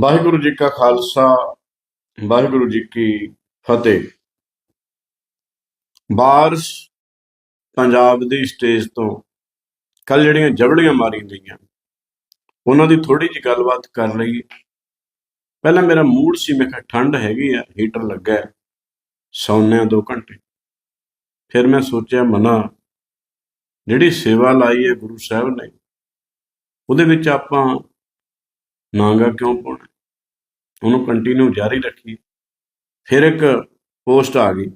ਵਾਹਿਗੁਰੂ ਜੀ ਕਾ ਖਾਲਸਾ ਵਾਹਿਗੁਰੂ ਜੀ ਕੀ ਫਤਿਹ। ਬਾਰਸ ਪੰਜਾਬ ਦੀ ਸਟੇਜ ਤੋਂ ਕੱਲ ਜਿਹੜੀਆਂ ਜਬੜੀਆਂ ਮਾਰੀਆਂ ਗਈਆਂ ਉਹਨਾਂ ਦੀ ਥੋੜੀ ਜਿਹੀ ਗੱਲਬਾਤ ਕਰ ਲਈ ਪਹਿਲਾਂ ਮੇਰਾ ਮੂਡ ਸੀ ਮੈਂ ਕਿਹਾ ਠੰਡ ਹੈਗੀ ਆ ਹੀਟਰ ਲੱਗਾ ਹੈ, ਸੌਂਦੇ ਆ 2 ਘੰਟੇ। ਫਿਰ ਮੈਂ ਸੋਚਿਆ ਮਨਾ ਜਿਹੜੀ ਸੇਵਾ ਲਾਈ ਹੈ ਗੁਰੂ ਸਾਹਿਬ ਨੇ ਉਹਦੇ ਵਿੱਚ ਆਪਾਂ ਨਾਂਗਾ ਕਿਉਂ ਪਾਉਣਾ? ਉਹਨੂੰ ਕੰਟੀਨਿਊ ਜਾਰੀ ਰੱਖੀ। ਫਿਰ ਇੱਕ ਪੋਸਟ ਆ ਗਈ,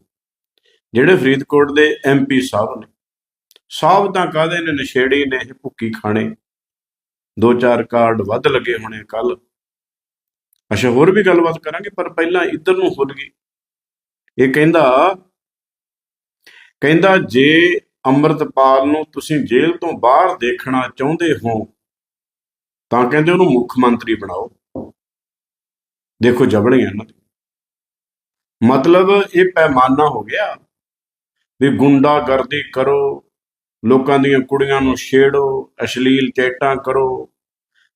ਜਿਹੜੇ ਫਰੀਦਕੋਟ ਦੇ ਐਮਪੀ ਸਾਹਿਬ ਨੇ। ਸਾਹਿਬ ਤਾਂ ਕਾਹਦੇ ਨੇ ਨਸ਼ੇੜੀ ਨੇ ਭੁੱਕੀ ਖਾਣੇ? ਦੋ ਚਾਰ ਕਾਰਡ ਵੱਧ ਲੱਗੇ ਹੋਣੇ ਕੱਲ। ਅੱਛਾ, ਹੋਰ ਵੀ ਗੱਲਬਾਤ ਕਰਾਂਗੇ, ਪਰ ਪਹਿਲਾਂ ਇੱਧਰ ਨੂੰ ਖੁੱਲ ਗਈ। ਇਹ ਕਹਿੰਦਾ ਕਹਿੰਦਾ, ਜੇ ਅੰਮ੍ਰਿਤਪਾਲ ਨੂੰ ਤੁਸੀਂ ਜੇਲ੍ਹ ਤੋਂ ਬਾਹਰ ਦੇਖਣਾ ਚਾਹੁੰਦੇ ਹੋ ਤਾਂ ਕਹਿੰਦੇ ਉਹਨੂੰ ਮੁੱਖ ਮੰਤਰੀ ਬਣਾਓ। ਦੇਖੋ ਜਬੜੀਆਂ ਇਹਨਾਂ ਦੀ। ਮਤਲਬ ਇਹ ਪੈਮਾਨਾ ਹੋ ਗਿਆ ਵੀ ਗੁੰਡਾਗਰਦੀ ਕਰੋ, ਲੋਕਾਂ ਦੀਆਂ ਕੁੜੀਆਂ ਨੂੰ ਛੇੜੋ, ਅਸ਼ਲੀਲ ਚੈਟਾਂ ਕਰੋ,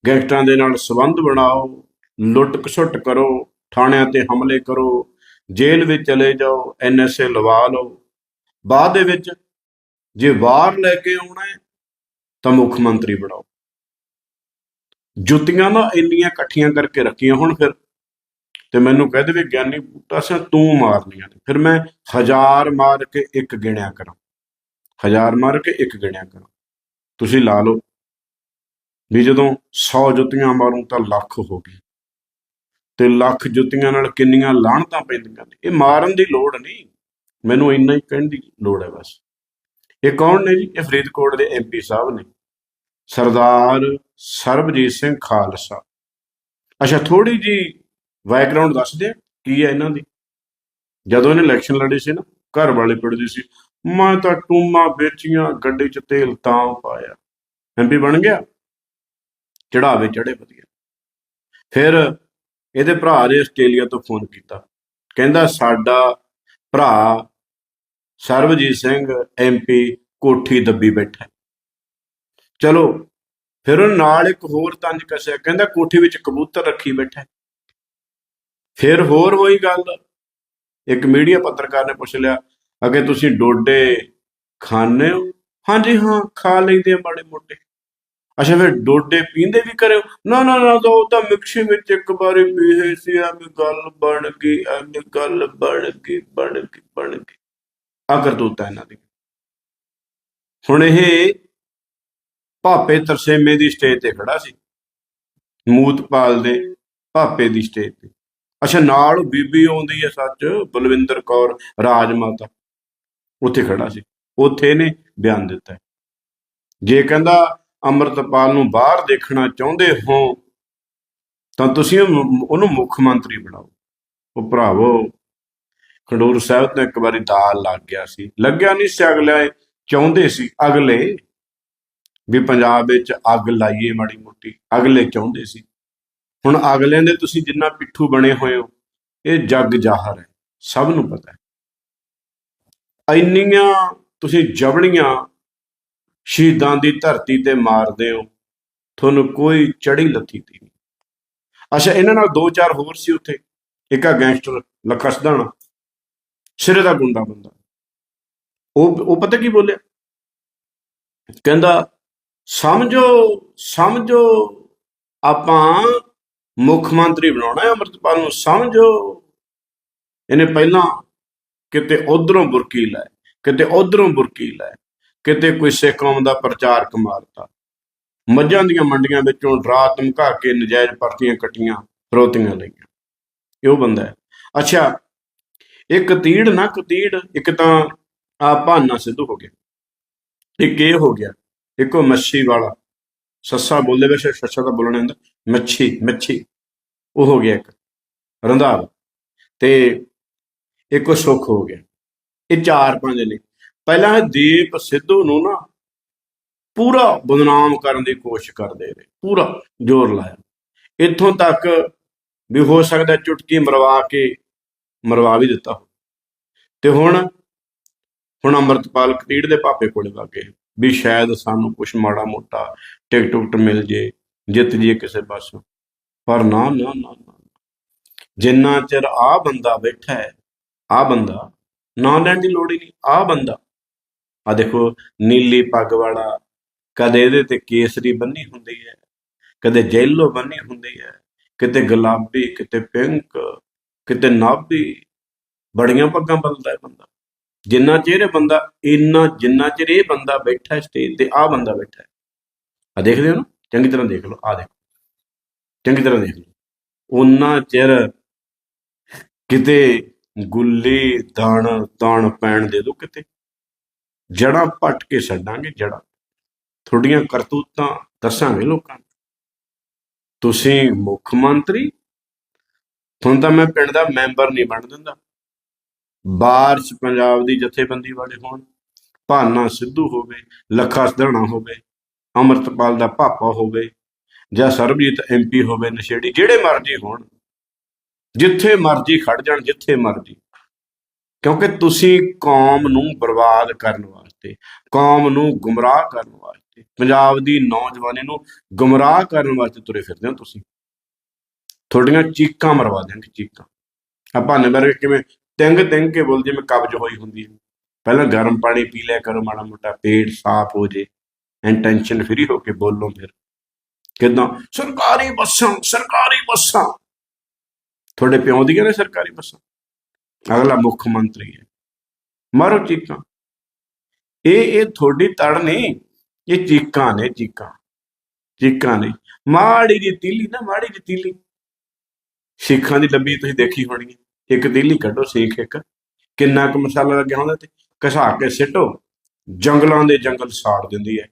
ਗੈਂਗਸਟਰਾਂ ਦੇ ਨਾਲ ਸੰਬੰਧ ਬਣਾਓ ਲੁੱਟ ਖਸੁੱਟ ਕਰੋ, ਥਾਣਿਆਂ ਤੇ ਹਮਲੇ ਕਰੋ, ਜੇਲ੍ਹ ਵਿੱਚ ਚਲੇ ਜਾਓ ਐਨਐਸਏ ਲਵਾ ਲਓ। ਬਾਅਦ ਦੇ ਵਿੱਚ ਜੇ ਵਾਰ ਲੈ ਕੇ ਆਉਣਾ ਤਾਂ ਮੁੱਖ ਮੰਤਰੀ ਬਣਾਓ। ਜੁੱਤੀਆਂ ਨਾ ਇੰਨੀਆਂ ਇਕੱਠੀਆਂ ਕਰਕੇ ਰੱਖੀਆਂ ਹੁਣ ਫਿਰ। ਤੇ ਮੈਨੂੰ ਕਹਿ ਦੇਵੇ, ਗਿਆਨੀ ਬੂਟਾ ਸਿੰਘ ਤੂੰ ਮਾਰਨੀਆਂ ਨੇ। ਫਿਰ ਮੈਂ ਹਜ਼ਾਰ ਮਾਰ ਕੇ ਇੱਕ ਗਿਣਿਆ ਕਰਾਂ। ਹਜ਼ਾਰ ਮਾਰ ਕੇ ਇੱਕ ਗਿਣਿਆ ਕਰਾਂ। ਤੁਸੀਂ ਲਾ ਲਓ। ਵੀ ਜਦੋਂ 100 ਜੁੱਤੀਆਂ ਮਾਰੂੰ ਤਾਂ ਲੱਖ ਹੋ ਗਈ। ਤੇ ਲੱਖ ਜੁੱਤੀਆਂ ਨਾਲ ਕਿੰਨੀਆਂ ਲਾਹਣਤਾਂ ਪੈਂਦੀਆਂ ਨੇ। ਇਹ ਮਾਰਨ ਦੀ ਲੋੜ ਨਹੀਂ। ਮੈਨੂੰ ਇੰਨਾ ਹੀ ਕਹਿਣ ਦੀ ਲੋੜ ਹੈ ਬਸ। ਇਹ ਕੌਣ ਨੇ ਜੀ? ਇਹ ਫਰੀਦਕੋਟ ਦੇ ਐਮਪੀ ਸਾਹਿਬ ਨੇ। ਸਰਦਾਰ ਸਰਬਜੀਤ ਸਿੰਘ ਖਾਲਸਾ। ਅੱਛਾ ਥੋੜੀ ਜੀ ਬੈਕਗ੍ਰਾਉਂਡ ਦੱਸ ਦਿਆਂ ਕੀ ਹੈ ਇਹਨਾਂ ਦੀ? ਜਦੋਂ ਇਹਨੇ ਇਲੈਕਸ਼ਨ ਲੜੀ ਸੀ ਨਾ, ਘਰ ਵਾਲੇ ਪਿੜਦੀ ਸੀ, ਮੈਂ ਤਾਂ ਟੂਮਾ ਵੇਚੀਆਂ, ਗੱਡੀ 'ਚ ਤੇਲ ਤਾਂ ਪਾਇਆ। ਐਮਪੀ ਬਣ ਗਿਆ। ਚੜਾਵੇ ਚੜੇ ਵਧੀਆ। ਫਿਰ ਇਹਦੇ ਭਰਾ ਨੇ ਆਸਟ੍ਰੇਲੀਆ ਤੋਂ ਫੋਨ ਕੀਤਾ। ਕਹਿੰਦਾ, ਸਾਡਾ ਭਰਾ ਸਰਬਜੀਤ ਸਿੰਘ ਐਮਪੀ ਕੋਠੀ ਦੱਬੀ ਬੈਠਾ ਚਲੋ, ਫਿਰ ਉਹ ਨਾਲ ਇੱਕ ਹੋਰ ਤੰਜ ਕਸਿਆ, ਕਹਿੰਦਾ ਕੋਠੀ ਵਿੱਚ ਕਬੂਤਰ ਰੱਖੀ ਬੈਠਾ ਫਿਰ ਹੋਰ ਹੋਈ ਗੱਲ ਇੱਕ ਮੀਡੀਆ ਪੱਤਰਕਾਰ ਨੇ ਪੁੱਛ ਲਿਆ, ਅਗੇ ਤੁਸੀਂ ਡੋਡੇ ਖਾਣੇ ਹੋ? ਹਾਂਜੀ, ਹਾਂ, ਖਾ ਲੈਂਦੇ ਆ ਮਾੜੇ ਮੋਟੇ। ਅੱਛਾ, ਫਿਰ ਡੋਡੇ ਪੀਂਦੇ ਵੀ ਕਰਿਓ? ਨਾ ਨਾ ਨਾ ਉਹ ਤਾਂ ਮਿਕਸੀ ਵਿੱਚ ਇੱਕ ਵਾਰੀ ਪੀਏ ਸੀ, ਐਵੇਂ ਗੱਲ ਬਣ ਗਈ, ਐਵੇਂ ਗੱਲ ਬਣ ਗਈ ਬਣ ਗਈ ਬਣ ਗਈ। ਆ ਕਰਤੂਤਾਂ ਇਹਨਾਂ ਦੀ। ਹੁਣ ਇਹ ਭਾਪੇ ਤਰਸੇਮੇ ਦੀ ਸਟੇਜ ਤੇ ਖੜਾ ਸੀ। ਮੂਤਪਾਲ ਦੇ ਭਾਪੇ ਦੀ ਸਟੇਜ ਤੇ। ਅੱਛਾ, ਨਾਲ ਬੀਬੀ ਆਉਂਦੀ ਹੈ ਸੱਚ, ਬਲਵਿੰਦਰ ਕੌਰ ਰਾਜ ਮਾਤਾ ਉੱਥੇ ਖੜਾ ਸੀ। ਉੱਥੇ ਇਹਨੇ ਬਿਆਨ ਦਿੱਤਾ ਜੇ ਕਹਿੰਦਾ ਅੰਮ੍ਰਿਤਪਾਲ ਨੂੰ ਬਾਹਰ ਦੇਖਣਾ ਚਾਹੁੰਦੇ ਹੋ, ਤਾਂ ਤੁਸੀਂ ਉਹਨੂੰ ਉਹਨੂੰ ਮੁੱਖ ਮੰਤਰੀ ਬਣਾਓ। ਉਹ ਭਰਾਵੋ, ਖਡੂਰ ਸਾਹਿਬ ਤੋਂ ਇੱਕ ਵਾਰੀ ਦਾਲ ਲੱਗ ਗਿਆ ਸੀ। ਲੱਗਿਆ ਨਹੀਂ ਸੀ ਅਗਲੇ ਚਾਹੁੰਦੇ ਸੀ ਅਗਲੇ ਵੀ ਪੰਜਾਬ ਵਿੱਚ ਅੱਗ ਲਾਈਏ ਮਾੜੀ ਮੋਟੀ ਅਗਲੇ ਚਾਹੁੰਦੇ ਸੀ। ਹੁਣ ਅਗਲਿਆਂ ਦੇ ਤੁਸੀਂ ਜਿੰਨਾ ਪਿੱਠੂ ਬਣੇ ਹੋਏ ਹੋ, ਇਹ ਜੱਗ ਜਾਹਰ ਹੈ, ਸਭ ਨੂੰ ਪਤਾ ਹੈ। ਇੰਨੀਆਂ ਤੁਸੀਂ ਜਬੜੀਆਂ ਸ਼ਹੀਦਾਂ ਦੀ ਧਰਤੀ ਤੇ ਮਾਰਦੇ ਹੋ, ਤੁਹਾਨੂੰ ਕੋਈ ਚੜੀ ਲੱਥੀ ਤੀ ਨਹੀਂ। ਅੱਛਾ, ਇਹਨਾਂ ਨਾਲ ਦੋ ਚਾਰ ਹੋਰ ਸੀ ਉੱਥੇ। ਇੱਕ ਆ ਗੈਂਗਸਟਰ ਲੱਖਾ ਸਿਰੇ ਦਾ ਗੁੰਡਾ ਬੰਦਾ। ਉਹ ਉਹ ਪਤਾ ਕੀ ਬੋਲਿਆ? ਕਹਿੰਦਾ ਸਮਝੋ ਸਮਝੋ, ਆਪਾਂ ਮੁੱਖ ਮੰਤਰੀ ਬਣਾਉਣਾ ਹੈ ਅਮਰਤਪਾਲ ਨੂੰ, ਸਮਝੋ। ਇਹਨੇ ਪਹਿਲਾਂ ਕਿਤੇ ਉਧਰੋਂ ਬੁਰਕੀ ਲੈ ਕਿਤੇ ਉਧਰੋਂ ਬੁਰਕੀ ਲੈ ਕਿਤੇ ਕੋਈ ਸਿੱਖ ਕੌਮ ਦਾ ਪ੍ਰਚਾਰਕ ਮਾਰਤਾ ਮੱਝਾਂ ਦੀਆਂ ਮੰਡੀਆਂ ਵਿੱਚੋਂ ਡਰਾ ਧਮਕਾ ਕੇ ਨਜਾਇਜ਼ ਪਰਤੀਆਂ ਕੱਟੀਆਂ, ਫਰੋਤੀਆਂ ਲਈਆਂ। ਇਹ ਉਹ ਬੰਦਾ ਹੈ। ਅੱਛਾ, ਇੱਕ ਤੀੜ ਨਾ ਕਤੀੜ ਇੱਕ ਤਾਂ ਆ ਭਾਨਾ ਸਿੱਧੂ ਹੋ ਗਿਆ। ਇੱਕ ਇਹ ਹੋ ਗਿਆ। ਇੱਕੋ ਮੱਛੀ ਵਾਲਾ। ਸੱਸਾ ਬੋਲਦੇ ਵੇ ਸੱਸਾ ਤਾਂ ਬੋਲਣਾ ਹੁੰਦਾ ਮੱਛੀ ਮੱਛੀ। ਉਹ ਹੋ ਗਿਆ ਇੱਕ, ਰੰਧਾਵਾ। ਤੇ ਇੱਕ ਉਹ ਸੁੱਖ ਹੋ ਗਿਆ। ਇਹ ਚਾਰ ਪੰਜ ਨੇ। ਪਹਿਲਾਂ ਦੀਪ ਸਿੱਧੂ ਨੂੰ ਨਾ ਪੂਰਾ ਬਦਨਾਮ ਕਰਨ ਦੀ ਕੋਸ਼ਿਸ਼ ਕਰਦੇ ਰਹੇ। ਪੂਰਾ ਜ਼ੋਰ ਲਾਇਆ। ਇੱਥੋਂ ਤੱਕ ਵੀ ਹੋ ਸਕਦਾ ਚੁਟਕੀ ਮਰਵਾ ਕੇ ਮਰਵਾ ਵੀ ਦਿੱਤਾ ਹੋ ਤੇ ਹੁਣ ਹੁਣ ਅੰਮ੍ਰਿਤਪਾਲ ਕਤੀੜ ਦੇ ਭਾਪੇ ਕੋਲੇ ਲੱਗੇ ਵੀ ਸ਼ਾਇਦ ਸਾਨੂੰ ਕੁਝ ਮਾੜਾ ਮੋਟਾ ਟਿਕਟ ਟੁਕਟ ਮਿਲ ਜੇ, ਜਿੱਤ ਜੀਏ ਕਿਸੇ ਪਾਸੋਂ। ਪਰ ਨਾ ਨਾ ਨਾ ਜਿੰਨਾ ਚਿਰ ਆ ਬੰਦਾ ਬੈਠਾ ਹੈ ਆ ਬੰਦਾ, ਨਾ ਲੈਣ ਦੀ ਲੋੜ ਹੀ ਨਹੀਂ ਆ ਬੰਦਾ। ਆ ਦੇਖੋ, ਨੀਲੀ ਪੱਗ ਵਾਲਾ, ਕਦੇ ਇਹਦੇ ਤੇ ਕੇਸਰੀ ਬੰਨੀ ਹੁੰਦੀ ਹੈ, ਕਦੇ ਜੈਲੋ ਬੰਨੀ ਹੁੰਦੀ ਹੈ, ਕਿਤੇ ਗੁਲਾਬੀ, ਕਿਤੇ ਪਿੰਕ, ਕਿਤੇ ਨਾਭੀ, ਬੜੀਆਂ ਪੱਗਾਂ ਬਦਲਦਾ ਹੈ ਬੰਦਾ। ਜਿੰਨਾ ਚਿਰ ਇਹ ਬੰਦਾ, ਇੰਨਾ ਜਿੰਨਾ ਚਿਰ ਇਹ ਬੰਦਾ ਬੈਠਾ ਸਟੇਜ ਤੇ ਆ ਬੰਦਾ ਬੈਠਾ ਹੈ। ਆ ਦੇਖਦੇ ਹੋ ਨਾ? ਚੰਗੀ ਤਰ੍ਹਾਂ ਦੇਖ ਲਓ ਆ ਦੇਖੋ। ਚੰਗੀ ਤਰ੍ਹਾਂ ਦੇਖ ਲਓ। ਉਹਨਾਂ ਚਿਰ ਕਿਤੇ ਗੁੱਲੇ, ਦਾਣ ਤਾਣ ਪੈਣ ਦੇ ਦੋ ਕਿਤੇ। ਜੜਾਂ ਪੱਟ ਕੇ ਛੱਡਾਂਗੇ ਜੜਾਂ। ਤੁਹਾਡੀਆਂ ਕਰਤੂਤਾਂ ਦੱਸਾਂਗੇ ਲੋਕਾਂ ਨੂੰ। ਤੁਸੀਂ ਮੁੱਖ ਮੰਤਰੀ, ਤੁਹਾਨੂੰ ਤਾਂ ਮੈਂ ਪਿੰਡ ਦਾ ਮੈਂਬਰ ਨਹੀਂ ਬਣ ਦਿੰਦਾ। ਬਾਰਸ਼ ਪੰਜਾਬ ਦੀ ਜਥੇਬੰਦੀ ਵਾਲੇ ਹੋਣ, ਭਾਨਾ ਸਿੱਧੂ ਹੋਵੇ, ਲੱਖਾ ਸਧਾਣਾ ਹੋਵੇ, ਅਮਰਤਪਾਲ ਦਾ ਪਾਪਾ ਹੋਵੇ ਜਾਂ ਸਰਬਜੀਤ ਐਮਪੀ ਹੋਵੇ ਨਸ਼ੇੜੀ, ਜਿਹੜੇ ਮਰਜ਼ੀ ਹੋਣ, ਜਿੱਥੇ ਮਰਜ਼ੀ ਖੜ ਜਾਣ, ਜਿੱਥੇ ਮਰਜ਼ੀ। ਕਿਉਂਕਿ ਤੁਸੀਂ ਕੌਮ ਨੂੰ ਬਰਬਾਦ ਕਰਨ ਵਾਸਤੇ, ਕੌਮ ਨੂੰ ਗੁੰਮਰਾਹ ਕਰਨ ਵਾਸਤੇ, ਪੰਜਾਬ ਦੀ ਨੌਜਵਾਨੀ ਨੂੰ ਗੁੰਮਰਾਹ ਕਰਨ ਵਾਸਤੇ ਤੁਰੇ ਫਿਰਦੇ ਹੋ ਤੁਸੀਂ। ਤੁਹਾਡੀਆਂ ਚੀਕਾਂ ਮਰਵਾ ਦੇਣਗੇ ਚੀਕਾਂ। ਆਪਾਂ ਨੇ ਕਿਵੇਂ ਤਿੰਗ ਤਿੰਗ ਕੇ ਬੋਲ ਜਿਵੇਂ ਕਬਜ਼ ਹੋਈ ਹੁੰਦੀ ਹੈ ਪਹਿਲਾਂ ਗਰਮ ਪਾਣੀ ਪੀ ਲਿਆ ਕਰੋ, ਮਾੜਾ ਮੋਟਾ ਪੇਟ ਸਾਫ਼ ਹੋ ਜੇ, ਐਂ ਟੈਨਸ਼ਨ ਫਰੀ ਹੋ ਕੇ ਬੋਲੋ ਫਿਰ। ਕਿਦਾਂ? ਸਰਕਾਰੀ ਬੱਸਾਂ ਸਰਕਾਰੀ ਬੱਸਾਂ। ਤੁਹਾਡੇ ਪਿਓ ਦੀਆਂ ਨੇ ਸਰਕਾਰੀ ਬੱਸਾਂ? ਅਗਲਾ ਮੁੱਖ ਮੰਤਰੀ ਹੈ। ਮਾਰੋ ਚੀਕਾਂ। ਇਹ ਇਹ ਤੁਹਾਡੀ ਤੜ ਨਹੀਂ ਇਹ ਚੀਕਾਂ ਨੇ, ਚੀਕਾਂ। ਚੀਕਾਂ ਨੇ। ਮਾੜੀ ਦੀ ਤੀਲੀ ਨਾ, ਮਾੜੀ ਦੀ ਤੀਲੀ। ਸਿੱਖਾਂ ਦੀ ਲੰਬੀ ਤੁਸੀਂ ਦੇਖੀ ਹੋਣੀ ਹੈ। ਇੱਕ ਤੀਲੀ ਕੱਢੋ ਸੇਖ ਇੱਕ। ਕਿੰਨਾ ਕੁ ਮਸਾਲਾ ਲੱਗਿਆ ਹੁੰਦਾ ਤੇ ਘਸਾ ਕੇ ਸਿੱਟੋ। ਜੰਗਲਾਂ ਦੇ ਜੰਗਲ ਸਾੜ ਦਿੰਦੀ ਹੈ।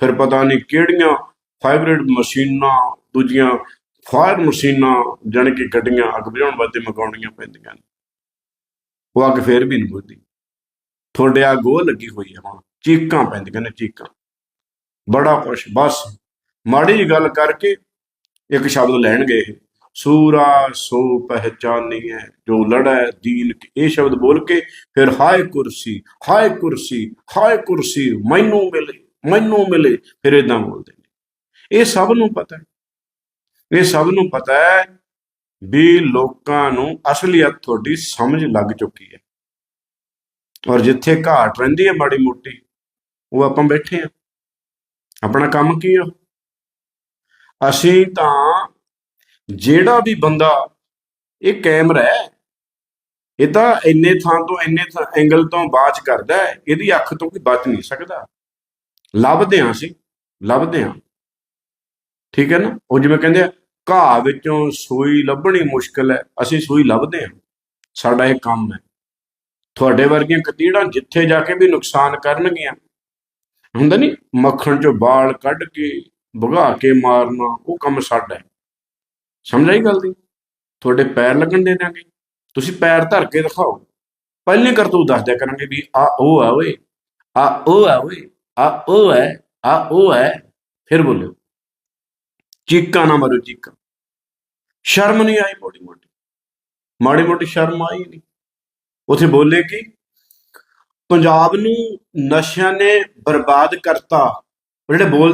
ਫਿਰ ਪਤਾ ਨਹੀਂ ਕਿਹੜੀਆਂ ਫਾਈਬਰਡ ਮਸ਼ੀਨਾਂ, ਦੂਜੀਆਂ ਫਾਇਰ ਮਸ਼ੀਨਾਂ, ਜਾਣੀ ਕਿ ਗੱਡੀਆਂ ਅੱਗ ਬੁਝਾਉਣ ਵਾਸਤੇ ਮਗਾਉਣੀਆਂ ਪੈਂਦੀਆਂ ਨੇ। ਉਹ ਅੱਗ ਫੇਰ ਵੀ ਨਹੀਂ ਬੁਝਦੀ। ਤੁਹਾਡੇ ਆ ਗੋ ਲੱਗੀ ਹੋਈ ਹੈ ਹੁਣ। ਚੀਕਾਂ ਪੈਂਦੀਆਂ ਨੇ, ਚੀਕਾਂ। ਬੜਾ ਕੁਛ। ਬਸ ਮਾੜੀ ਜੀ ਗੱਲ ਕਰਕੇ ਇੱਕ ਸ਼ਬਦ ਲੈਣਗੇ ਇਹ। ਸੂਰਾ ਸੋ ਪਹਿਚਾਨੀ ਜੋ ਲੜਾ ਦੀਨ ਇਹ ਸ਼ਬਦ ਬੋਲ ਕੇ ਫਿਰ ਹਾਏ ਕੁਰਸੀ ਹਾਏ ਕੁਰਸੀ ਹਾਏ ਕੁਰਸੀ, ਮੈਨੂੰ ਮਿਲੇ ਮੈਨੂੰ ਮਿਲੇ, ਫਿਰ ਇਦਾਂ ਬੋਲਦੇ ਨੇ। ਇਹ ਸਭ ਨੂੰ ਪਤਾ ਹੈ। ਇਹ ਸਭ ਨੂੰ ਪਤਾ ਹੈ ਵੀ ਲੋਕਾਂ ਨੂੰ ਅਸਲੀਅਤ ਤੁਹਾਡੀ ਸਮਝ ਲੱਗ ਚੁੱਕੀ ਹੈ। ਔਰ ਜਿੱਥੇ ਘਾਟ ਰਹਿੰਦੀ ਹੈ ਮਾੜੀ ਮੋਟੀ, ਉਹ ਆਪਾਂ ਬੈਠੇ ਆ ਆਪਣਾ ਕੰਮ ਕੀ ਆ ਅਸੀਂ ਤਾਂ ਜਿਹੜਾ ਵੀ ਬੰਦਾ ਇਹ ਕੈਮਰਾ ਹੈ ਇਹ ਤਾਂ ਇੰਨੇ ਥਾਂ ਤੋਂ ਇੰਨੇ ਥਾਂ, ਐਂਗਲ ਤੋਂ ਬਾਚ ਕਰਦਾ ਹੈ, ਇਹਦੀ ਅੱਖ ਤੋਂ ਕੋਈ ਬਚ ਨਹੀਂ ਸਕਦਾ। ਲੱਭਦੇ ਹਾਂ ਅਸੀਂ, ਲੱਭਦੇ ਹਾਂ। ਠੀਕ ਹੈ ਨਾ? ਉਹ ਜਿਵੇਂ ਕਹਿੰਦੇ ਆ, ਘਾਹ ਵਿੱਚੋਂ ਸੂਈ ਲੱਭਣੀ ਮੁਸ਼ਕਲ ਹੈ, ਅਸੀਂ ਸੂਈ ਲੱਭਦੇ ਹਾਂ। ਸਾਡਾ ਇਹ ਕੰਮ ਹੈ। ਤੁਹਾਡੇ ਵਰਗੀਆਂ ਕਤੀੜਾਂ ਜਿੱਥੇ ਜਾ ਕੇ ਵੀ ਨੁਕਸਾਨ ਕਰਨਗੀਆਂ, ਹੁੰਦਾ ਨਹੀਂ, ਮੱਖਣ ਚੋਂ ਬਾਲ ਕੱਢ ਕੇ, ਭਗਾ ਕੇ ਮਾਰਨਾ, ਉਹ ਕੰਮ ਸਾਡਾ ਹੈ। ਸਮਝ ਆਈ ਗੱਲ ਦੀ? ਤੁਹਾਡੇ ਪੈਰ ਲੱਗਣ ਦੇ ਦਾਂਗੇ ਤੁਸੀਂ ਪੈਰ ਧਰ ਕੇ ਦਿਖਾਓ। ਪਹਿਲੇ ਕਰਤੂਤ ਦੱਸ ਦਿਆ ਕਰਾਂਗੇ ਵੀ ਆ ਉਹ ਆ ਓਏ ਆ ਉਹ ਆ ਓਏ ਆ ਉਹ ਹੈ ਆ ਉਹ ਹੈ। ਫਿਰ ਬੋਲਿਓ। ਚੀਕਾਂ ਨਾ ਮਾਰੋ ਚੀਕਾਂ। ਸ਼ਰਮ ਨਹੀਂ ਆਈ ਮੋਟੀ ਮੋਟੀ। ਮਾੜੀ ਮੋਟੀ ਸ਼ਰਮ ਆਈ ਨਹੀਂ। ਉਥੇ ਬੋਲੇ ਕਿ ਪੰਜਾਬ ਨੂੰ ਨਸ਼ਿਆਂ ਨੇ ਬਰਬਾਦ ਕਰਤਾ। ਜਿਹੜੇ ਬੋਲ